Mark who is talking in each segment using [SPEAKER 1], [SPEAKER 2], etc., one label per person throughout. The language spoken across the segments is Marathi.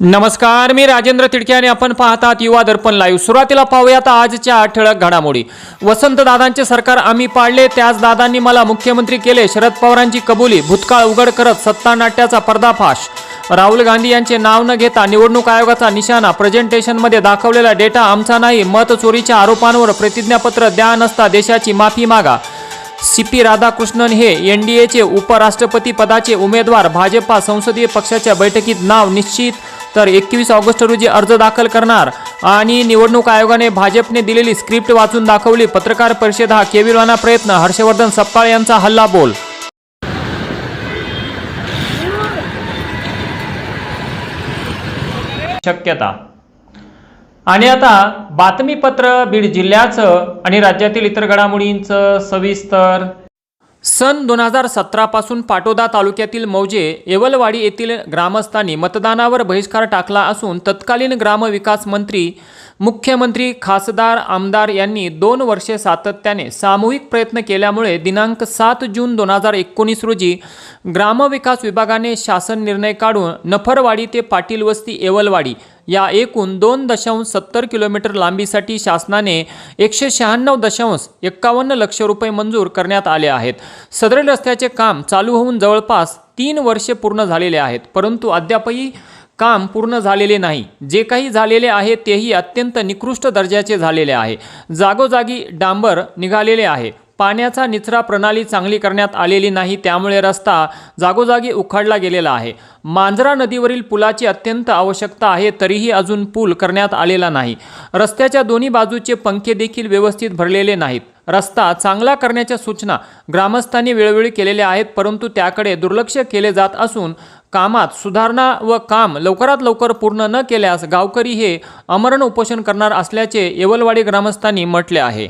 [SPEAKER 1] नमस्कार मी राजेंद्र तिडके आणि आपण पाहतात युवा दर्पण लाईव्ह सुरुवातीला पाहूयात आजच्या ठळक घडामोडी. वसंत दादांचे सरकार आम्ही पाडले त्याच दादांनी मला मुख्यमंत्री केले शरद पवारांची कबुली भूतकाळ उघड करत सत्ता नाट्याचा पर्दाफाश. राहुल गांधी यांचे नाव न घेता निवडणूक आयोगाचा निशाणा प्रेझेंटेशनमध्ये दाखवलेला डेटा आमचा नाही मत चोरीच्या आरोपांवर प्रतिज्ञापत्र द्या नसता देशाची माफी मागा. सी पी राधाकृष्णन हे एन डी एचे उपराष्ट्रपती पदाचे उमेदवार भाजपा संसदीय पक्षाच्या बैठकीत नाव निश्चित तर एकवीस ऑगस्ट रोजी अर्ज दाखल करणार. आणि निवडणूक आयोगाने भाजपने दिलेली स्क्रिप्ट वाचून दाखवली. पत्रकार परिषद हा केविलवाना प्रयत्न. हर्षवर्धन सपकाळ यांचा हल्ला बोल. शक्यता. आणि आता बातमीपत्र बीड जिल्ह्याचं आणि राज्यातील इतर घडामोडींचं सविस्तर सन दोन हजार सतरापासून पाटोदा तालुक्यातील मौजे येवलवाडी येथील ग्रामस्थांनी मतदानावर बहिष्कार टाकला असून तत्कालीन ग्रामविकास मंत्री मुख्यमंत्री खासदार आमदार यांनी दोन वर्षे सातत्याने सामूहिक प्रयत्न केल्यामुळे दिनांक सात जून दोन हजार एकोणीस रोजी ग्रामविकास विभागाने शासन निर्णय काढून नफरवाडी ते पाटील वस्ती येवलवाडी या एकूण दोन दशांश सत्तर किलोमीटर लांबीसाठी शासनाने एकशे शहाण्णव दशांश एक्कावन्न लक्ष रुपये मंजूर करण्यात आले आहेत. सदर रस्त्याचे काम चालू होऊन जवळपास तीन वर्षे पूर्ण झालेले आहेत परंतु अद्यापही काम पूर्ण झालेले नाही. जे काही झालेले आहे तेही अत्यंत निकृष्ट दर्जाचे झालेले आहे. जागोजागी डांबर निघालेले आहे. पाण्याचा निचरा प्रणाली चांगली करण्यात आलेली नाही त्यामुळे रस्ता जागोजागी उखाडला गेलेला आहे. मांजरा नदीवरील पुलाची अत्यंत आवश्यकता आहे तरीही अजून पूल करण्यात आलेला नाही. रस्त्याच्या दोन्ही बाजूचे पंखे देखील व्यवस्थित भरलेले नाहीत. रस्ता चांगला करण्याच्या सूचना ग्रामस्थांनी वेळोवेळी केलेल्या आहेत परंतु त्याकडे दुर्लक्ष केले जात असून कामात सुधारणा व काम लवकरात लवकर पूर्ण न केल्यास गावकरी हे अमरण उपोषण करणार असल्याचे येवलवाडी ग्रामस्थांनी म्हटले आहे.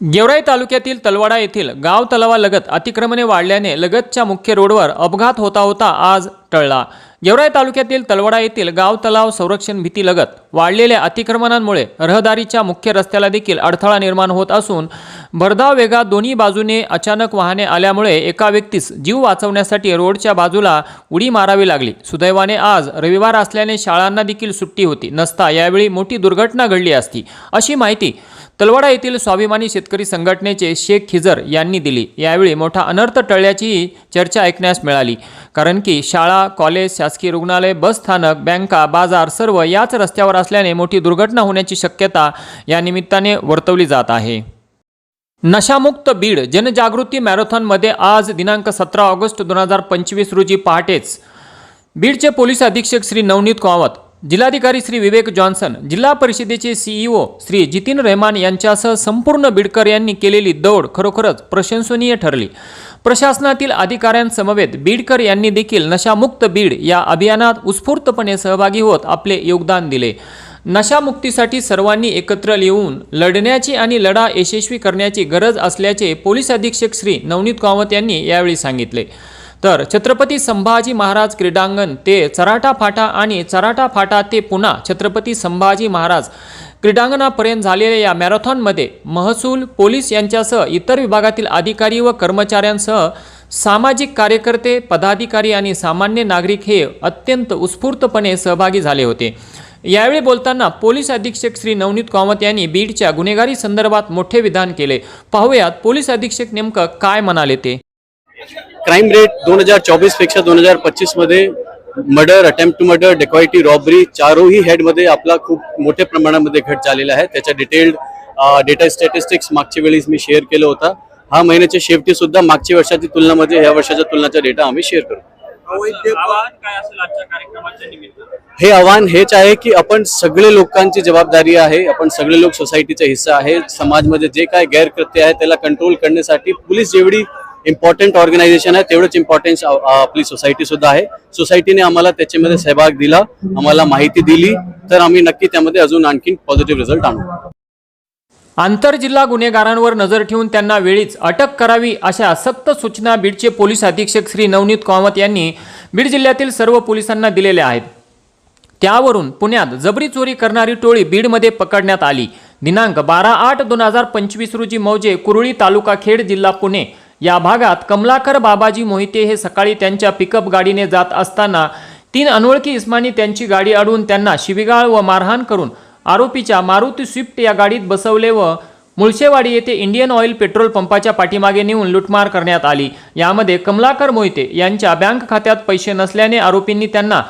[SPEAKER 1] गेवराई तालुक्यातील तलवाडा येथील गाव तलावालगत अतिक्रमणे वाढल्याने लगतच्या मुख्य रोडवर अपघात होता होता आज टळला. गेवराई तालुक्यातील तलवाडा येथील गाव तलाव संरक्षण भीतीलगत वाढलेल्या अतिक्रमणांमुळे रहदारीच्या मुख्य रस्त्याला देखील अडथळा निर्माण होत असून भरधाव वेगात दोन्ही बाजूने अचानक वाहने आल्यामुळे एका व्यक्तीस जीव वाचवण्यासाठी रोडच्या बाजूला उडी मारावी लागली. सुदैवाने आज रविवार असल्याने शाळांना देखील सुट्टी होती. नसता यावेळी मोठी दुर्घटना घडली असती. अशी माहिती तलवाडा येथील स्वाभिमानी शेतकरी संघटनेचे शेख खिजर यांनी दिली. यावेळी मोठा अनर्थ टळल्याचीही चर्चा ऐकण्यास मिळाली. कारण की शाळा कॉलेज शासकीय रुग्णालय बस स्थानक बँका बाजार सर्व याच रस्त्यावर असल्याने मोठी दुर्घटना होण्याची शक्यता या निमित्ताने वर्तवली जात आहे. नशामुक्त बीड जनजागृती मॅरेथॉनमध्ये आज दिनांक सतरा ऑगस्ट दोन हजार पंचवीस रोजी पहाटेच बीडचे पोलीस अधीक्षक श्री नवनीत कावत जिल्हाधिकारी श्री विवेक जॉन्सन जिल्हा परिषदेचे सीईओ श्री जितीन रहमान यांच्यासह संपूर्ण बीडकर यांनी केलेली दौड खरोखरच प्रशंसनीय ठरली. प्रशासनातील अधिकाऱ्यांसमवेत बीडकर यांनी देखील नशामुक्त बीड या अभियानात उत्स्फूर्तपणे सहभागी होत आपले योगदान दिले. नशामुक्तीसाठी सर्वांनी एकत्र येऊन लढण्याची आणि लढा यशस्वी करण्याची गरज असल्याचे पोलीस अधीक्षक श्री नवनीत कामत यांनी यावेळी सांगितले. तर छत्रपती संभाजी महाराज क्रीडांगण ते चराठा फाटा आणि चराठा फाटा ते पुन्हा छत्रपती संभाजी महाराज क्रीडांगणापर्यंत झालेल्या या मॅरेथॉनमध्ये महसूल पोलीस यांच्यासह इतर विभागातील अधिकारी व कर्मचाऱ्यांसह सामाजिक कार्यकर्ते पदाधिकारी आणि सामान्य नागरिक हे अत्यंत उत्स्फूर्तपणे सहभागी झाले होते. यावेळी बोलताना पोलीस अधीक्षक श्री नवनीत कामत यांनी बीडच्या गुन्हेगारी संदर्भात मोठे विधान केले. पाहूयात पोलीस अधीक्षक नेमकं काय म्हणाले ते.
[SPEAKER 2] क्राईम रेट दोन हजार चोवीसपेक्षा दोन हजार पच्चीसमध्ये murder attempt to murder dacoity robbery चारोही हेडमध्ये आपला खूप मोठ्या प्रमाणामध्ये घट झालेला आहे. त्याच्या डिटेल्ड डेटा स्टॅटिस्टिक्स मागच्या वेळी मी शेअर केलं होता. हा महिन्याच्या शेवटी सुद्धा मागच्या वर्षाच्या तुलनामध्ये या वर्षाच्या तुलनाचा डेटा आम्ही शेअर करू हे आव्हान हेच आहे की आपण सगळे लोकांची जबाबदारी आहे आपण सगळे लोक सोसायटीचा हिस्सा आहे. समाजमध्ये जे काय गैरकृत्य आहे त्याला कंट्रोल करण्यासाठी पोलीस जेवढी इम्पॉर्टंट ऑर्गनायझेशन आहे तेवढंच इम्पॉर्टन्स आपली सोसायटी सुद्धा आहे. सोसायटीने आम्हाला त्याच्यामध्ये सहभाग दिला आम्हाला माहिती दिली तर आम्ही नक्की त्यामध्ये अजून आणखी पॉझिटिव्ह रिझल्ट आणू.
[SPEAKER 1] आंतरजिल्हा गुन्हेगारांवर नजर ठेवून त्यांना वेळीच अटक करावी अशा सक्त सूचना बीडचे पोलीस अधीक्षक श्री नवनीत कामत यांनी बीड जिल्ह्यातील सर्व पोलिसांना दिलेल्या आहेत. त्यावरून पुण्यात जबरी चोरी करणारी टोळी बीडमध्ये पकडण्यात आली. दिनांक बारा आठ दोन हजार पंचवीस रोजी मौजे कुरुळी तालुका खेड जिल्हा पुणे या भागात कमलाकर बाबाजी मोहिते हे सकाळी त्यांच्या पिकअप गाडीने जात असताना तीन अनोळखी इस्मानी त्यांची गाडी अडवून त्यांना शिबिगाळ व मारहाण करून आरोपीच्या मारुती स्विफ्ट या गाडीत बसवले व मुळशेवाडी येथे इंडियन ऑइल पेट्रोल पंपाच्या पाठीमागे नेऊन लुटमार करण्यात आली. यामध्ये कमलाकर मोहिते यांच्या बँक खात्यात पैसे नसल्याने आरोपींनी त्यांना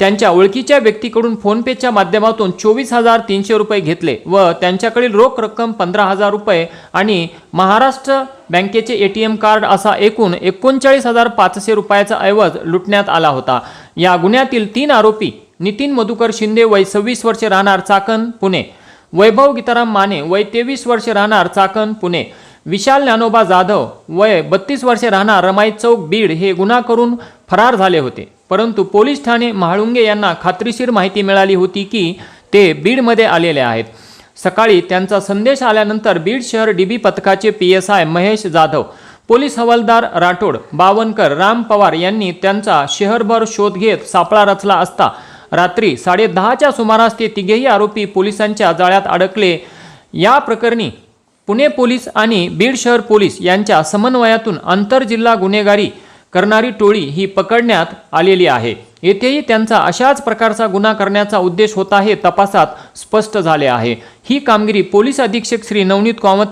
[SPEAKER 1] त्यांच्या ओळखीच्या व्यक्तीकडून फोनपेच्या माध्यमातून चोवीस हजार तीनशे रुपये घेतले व त्यांच्याकडील रोख रक्कम पंधरा हजार रुपये आणि महाराष्ट्र बँकेचे ए टी एम कार्ड असा एकूण एकोणचाळीस हजार पाचशे रुपयाचा ऐवज लुटण्यात आला होता. या गुन्ह्यातील तीन आरोपी नितीन मधुकर शिंदे वय सव्वीस वर्षे राहणार चाकण पुणे. वैभव गीताराम माने वय तेवीस वर्षे राहणार चाकण पुणे. विशाल ज्ञानोबा जाधव वय बत्तीस वर्षे राहणार रमाई चौक बीड हे गुन्हा करून फरार झाले होते. परंतु पोलीस ठाणे महाळुंगे यांना खात्रीशीर माहिती मिळाली होती की ते बीडमध्ये आलेले आहेत. सकाळी त्यांचा संदेश आल्यानंतर बीड शहर डीबी पथकाचे P S I Mahesh Jadhav police हवालदार राठोड बावनकर राम पवार यांनी त्यांचा शहरभर शोध घेत सापळा रचला असता रात्री साडेदहाच्या सुमारास ते तिघेही आरोपी पोलिसांच्या जाळ्यात अडकले. या प्रकरणी पुणे पोलीस आणि बीड शहर पोलीस यांच्या समन्वयातून आंतरजिल्हा गुन्हेगारी करणारी टोळी ही पकडण्यात आलेली आहे. येथेही त्यांचा अशाच प्रकारचा गुन्हा करण्याचा उद्देश होता हे तपासात स्पष्ट झाले आहे. ही कामगिरी पोलीस अधीक्षक श्री नवनीत कामत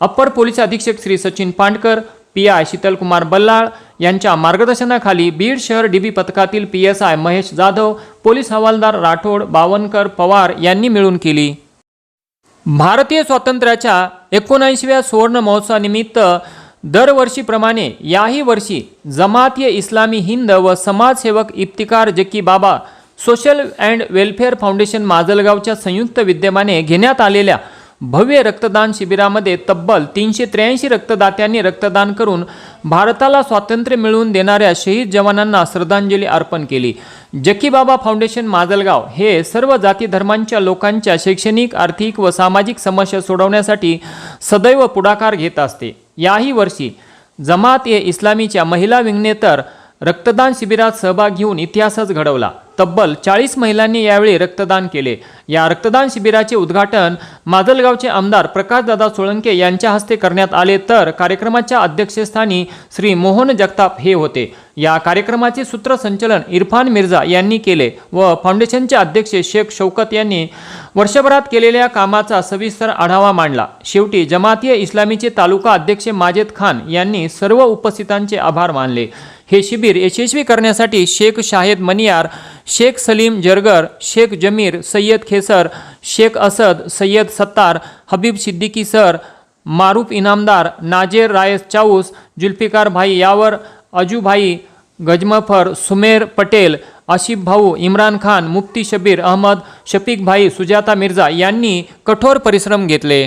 [SPEAKER 1] अप्पर पोलीस अधीक्षक श्री सचिन पांडकर पी आय शीतलकुमार बल्लाळ यांच्या मार्गदर्शनाखाली बीड शहर डीबी पथकातील P S I Mahesh Jadhav police हवालदार राठोड बावनकर पवार यांनी मिळून केली. भारतीय स्वातंत्र्याच्या एकोणऐंशीव्या सुवर्ण महोत्सवानिमित्त दरवर्षीप्रमाणे याही वर्षी जमात ए इस्लामी हिंद व समाजसेवक Iftikhar Zaki Baba social and welfare foundation माजलगावच्या संयुक्त विद्यमाने घेण्यात आलेल्या भव्य रक्तदान शिबिरामध्ये तब्बल तीनशे त्र्याऐंशी रक्तदात्यांनी रक्तदान करून भारताला स्वातंत्र्य मिळवून देणाऱ्या शहीद जवानांना श्रद्धांजली अर्पण केली. जकीबाबा फाउंडेशन माजलगाव हे सर्व जाती धर्मांच्या लोकांच्या शैक्षणिक आर्थिक व सामाजिक समस्या सोडवण्यासाठी सदैव पुढाकार घेत असते. याही वर्षी जमात ए इस्लामीच्या महिला विंगने तर रक्तदान शिबिरात सहभाग घेऊन इतिहासच घडवला. तब्बल चाळीस महिलांनी यावेळी रक्तदान केले. या रक्तदान शिबिराचे उद्घाटन माजलगावचे आमदार प्रकाशदादा सोळंके यांच्या हस्ते करण्यात आले तर कार्यक्रमाच्या अध्यक्षस्थानी श्री मोहन जगताप हे होते. या कार्यक्रमाचे सूत्रसंचलन इरफान मिर्झा यांनी केले व फाउंडेशनचे अध्यक्ष शेख शौकत यांनी वर्षभरात केलेल्या कामाचा सविस्तर आढावा मांडला. शेवटी जमातीय इस्लामीचे तालुका अध्यक्ष माजेद खान यांनी सर्व उपस्थितांचे आभार मानले. हे शिबिर यशस्वी करण्यासाठी शेख शाहेद मनियार शेख सलीम जरगर शेख जमीर सय्यद खेसर शेख असद सय्यद सत्तार हबीब सिद्दीकी सर मारूफ इनामदार नाजेर रायस चाऊस जुल्फिकार भाई यावर अजूभाई गजमफर सुमेर पटेल आशिफ भाऊ इम्रान खान मुफ्ती शबीर अहमद शफीक भाई सुजाता मिर्झा यांनी कठोर परिश्रम घेतले.